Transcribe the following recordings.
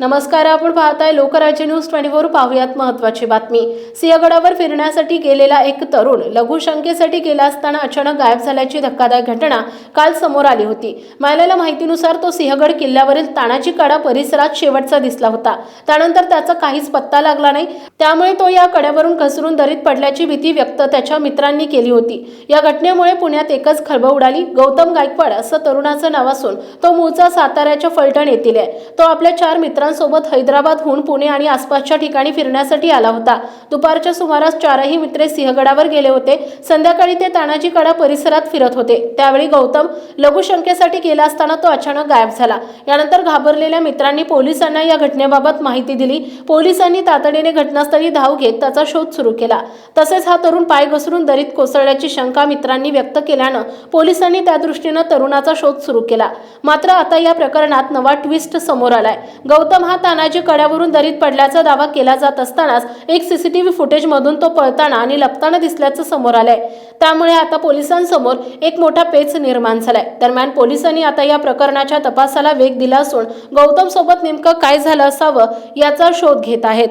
नमस्कार आपण पाहताय लोकराज्य न्यूज ट्वेंटी फोर पाहुयात महत्वाची बातमी. सिंहगडावर फिरण्यासाठी गेलेला एक तरुण लघुशंकेसाठी गेला असताना अचानक गायब झाल्याची धक्कादायक घटना काल समोर आली होती. मिळालेल्या माहितीनुसार तो सिंहगड किल्ल्यावरील तानाजी कडा परिसरात शेवटचा दिसला होता. त्यानंतर त्याचा काहीच पत्ता लागला नाही. त्यामुळे तो या कड्यावरून घसरून दरीत पडल्याची भीती व्यक्त त्याच्या मित्रांनी केली होती. या घटनेमुळे पुण्यात एकच खळबळ उडाली. गौतम गायकवाड असं तरुणाचं नाव असून तो मूळचा साताऱ्याच्या फलटण येथील आहे. तो आपल्या चार मित्रांसोबत हैदराबादहून पुणे आणि आसपासच्या ठिकाणी फिरण्यासाठी आला होता. दुपारच्या सुमारास चारही मित्रे सिंहगडावर गेले होते. संध्याकाळी ते तानाजी कडा परिसरात फिरत होते. त्यावेळी गौतम लघुशंकेसाठी गेला असताना तो अचानक गायब झाला. यानंतर घाबरलेल्या मित्रांनी पोलिसांना या घटनेबाबत माहिती दिली. पोलिसांनी तातडीने घटनास्थळी धाव घेत त्याचा शोध सुरू केला. तसेच हा तरुण पाय घसरून दरीत कोसळल्याची शंका मित्रांनी व्यक्त केल्यानं पोलिसांनी त्या दृष्टीनं तरुणाचा शोध सुरू केला. मात्र आता या प्रकरणात नवा ट्विस्ट समोर आलाय. गौतम गौतम हा तानाजी कड्यावरून दरीत पडल्याचा दावा केला जात असतानाच एक सीसीटीव्ही फुटेजमधून तो पळताना आणि लपताना दिसल्याचं समोर आलंय. त्यामुळे आता पोलिसांसमोर एक मोठा पेच निर्माण झालाय. दरम्यान पोलिसांनी आता या प्रकरणाच्या तपासाला वेग दिला असून गौतम सोबत नेमकं काय झालं असावं याचा शोध घेत आहेत.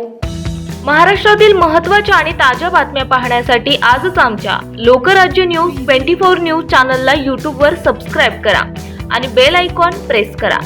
महाराष्ट्रातील महत्त्वाच्या आणि ताज्या बातम्या पाहण्यासाठी आजच आमच्या Lokrajya news twenty four news चॅनलला यूट्यूबवर सबस्क्राईब करा आणि बेल आयकॉन प्रेस करा.